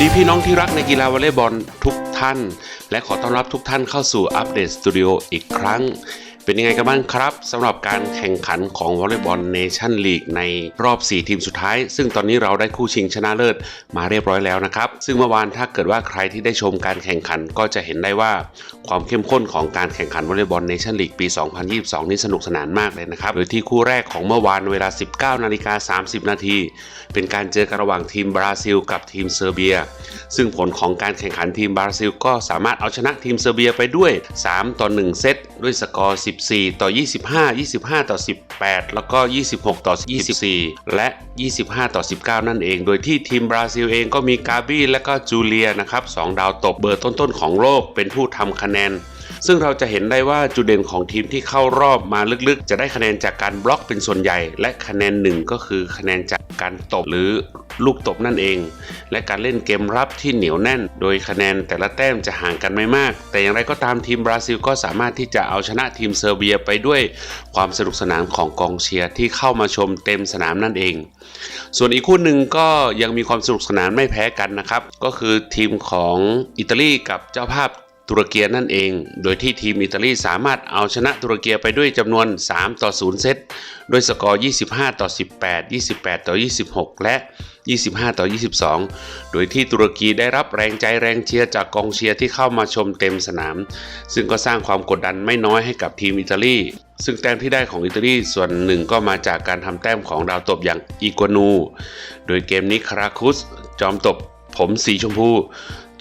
สดีพี่น้องที่รักในกีฬาวอลเลย์บอลทุกท่าน และขอต้อนรับทุกท่านเข้าสู่อัปเดตสตูดิโออีกครั้ง เป็นยังไงกันบ้างครับสำหรับการแข่งขันของวอลเลย์บอลเนชั่นลีกในรอบ 4 ทีมสุดท้าย ซึ่งตอนนี้เราได้คู่ชิงชนะเลิศมาเรียบร้อยแล้วนะครับ ซึ่งเมื่อวานถ้าเกิดว่าใครที่ได้ชมการแข่งขันก็จะเห็นได้ว่าความเข้มข้นของการแข่งขันวอลเลย์บอลเนชั่นลีกปี 2022 นี้สนุกสนานมากเลยนะครับ โดยที่คู่แรกของเมื่อวานเวลา 19นาฬิกา30 นาทีเป็นการเจอกันระหว่างทีมบราซิล กับทีมเซอร์เบีย ซึ่งผลของการแข่งขันทีมบราซิล ก็สามารถเอาชนะทีมเซอร์เบียไปด้วย 3 ต่อ 1 เซตด้วยสกอร์14 ต่อ 25 25 ต่อ 18 แล้วก็ 26 ต่อ 24 และ 25 ต่อ 19 นั่นเอง โดยที่ทีมบราซิลเองก็มีกาบี้และก็จูเลียนะครับสองดาวตบเบอร์ต้นๆของโลกเป็นผู้ทำคะแนนซึ่งเราจะเห็นได้ว่าจุดเด่นของทีมที่เข้ารอบมาลึกๆ จะได้คะแนนจากการบล็อกเป็นส่วนใหญ่ และคะแนนหนึ่งก็คือคะแนนจากการตบหรือ ลูกตบนั่นเอง และการเล่นเกมรับที่เหนียวแน่น โดยคะแนนแต่ละแต้มจะห่างกันไม่มาก แต่อย่างไรก็ตามทีมบราซิลก็สามารถที่จะเอาชนะทีมเซอร์เบียไปด้วยความสนุกสนานของกองเชียร์ที่เข้ามาชมเต็มสนามนั่นเอง ส่วนอีกคู่หนึ่งก็ยังมีความสนุกสนานไม่แพ้กันนะครับ ก็คือทีมของอิตาลีกับเจ้าภาพ ตุรกีนั่นเอง โดยที่ทีมอิตาลีสามารถเอาชนะตุรกีไปด้วยจำนวน 3 ต่อ 0 เซตด้วยสกอร์ 25 ต่อ 18 28 ต่อ 26 และ 25 ต่อ 22 โดยที่ตุรกีได้รับแรงใจแรงเชียร์จากกองเชียร์ที่เข้ามาชมเต็มสนาม ซึ่งก็สร้างความกดดันไม่น้อยให้กับทีมอิตาลีซึ่งแต้มที่ได้ของอิตาลีส่วนหนึ่งก็มาจากการทำแต้มของดาวตบอย่างอีกัวนู โดยเกมนี้คาราคุส จอมตบผมสีชมพู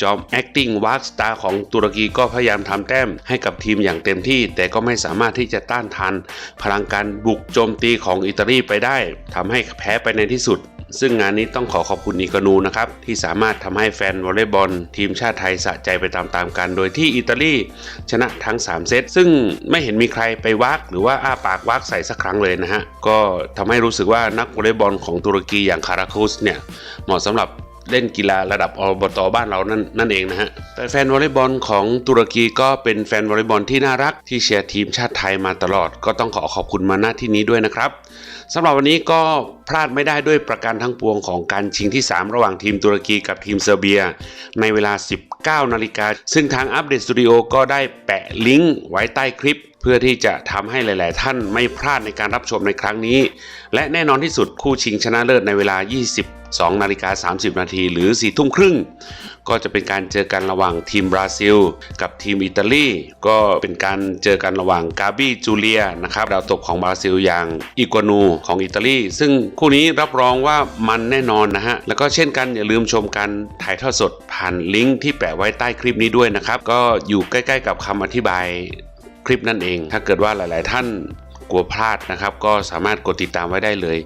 จอม acting w a r star ของตุรกีก็พยายามทำแต้มให้กับทีมอย่างเต็มที่ แต่ก็ไม่สามารถที่จะต้านทานพลังการบุกโจมตีของอิตาลีไปได้ทำให้แพ้ไปในที่สุดซึ่งงานนี้ต้องขอขอบคุณอีกานูนะครับ ที่สามารถทำให้แฟนวอลเลย์บอล ทีมชาติไทยสะใจไปตามๆกัน โดยที่อิตาลีชนะทั้ง 3 เซต ซึ่งไม่เห็นมีใครไปวักหรือว่าอ้าปากวักใส่สักครั้งเลยนะฮะ ก็ทำให้รู้สึกว่านักวอลเลย์บอลของตุรกีอย่างคาราคุสเนี่ย เหมาะสำหรับ เล่นกีฬาระดับอบตบ้านเรานั่นนั่นเองนะฮะแต่แฟนวอลเลย์บอลของตุรกีก็เป็นแฟนวอลเลย์บอลที่น่ารักที่เชียร์ทีมชาติไทยมาตลอด ก็ต้องขอขอบคุณมาณที่นี้ด้วยนะครับสำหรับวันนี้ก็พลาดไม่ได้ด้วยประการทั้งปวงของการชิงที่ 3 ระหว่างทีมตุรกีกับทีมเซอร์เบีย ในเวลา 19นาฬิกาซึ่งทางอัปเดตสตูดิโอก็ได้แปะลิงก์ไว้ใต้คลิปเพื่อที่จะทำให้หลาย ๆ ท่านไม่พลาดในการรับชมในครั้งนี้ และแน่นอนที่สุดคู่ชิงชนะเลิศในเวลา 2นาฬิกา30 นาทีหรือ4ทุ่มครึ่ง ก็จะเป็นการเจอกันระหว่างทีมบราซิล กับทีมอิตาลีก็เป็นการเจอกันระหว่างกาบี้จูเลียนะครับดาวตบของบราซิลอย่างอีกัวนูของอิตาลีซึ่งคู่นี้รับรองว่ามันแน่นอนนะฮะแล้วก็เช่นกันอย่าลืมชมการถ่ายทอดสดผ่านลิงก์ที่แปะไว้ใต้คลิปนี้ด้วยนะครับก็อยู่ใกล้ ๆ กับคำอธิบายคลิปนั่นเอง ถ้าเกิดว่าหลาย ๆ ท่าน กลัวพลาดนะครับ ก็สามารถกดติดตามไว้ได้เลย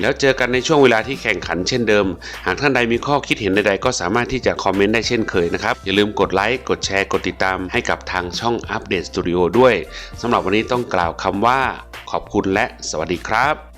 แล้วเจอกันในช่วงเวลาที่แข่งขันเช่นเดิม หากท่านใดมีข้อคิดเห็นใดๆ ก็สามารถที่จะคอมเมนต์ได้เช่นเคยนะครับ อย่าลืมกดไลค์กดแชร์กดติดตามให้กับทางช่องอัปเดตสตูดิโอด้วยสำหรับวันนี้ต้องกล่าวคำว่า ขอบคุณและสวัสดีครับ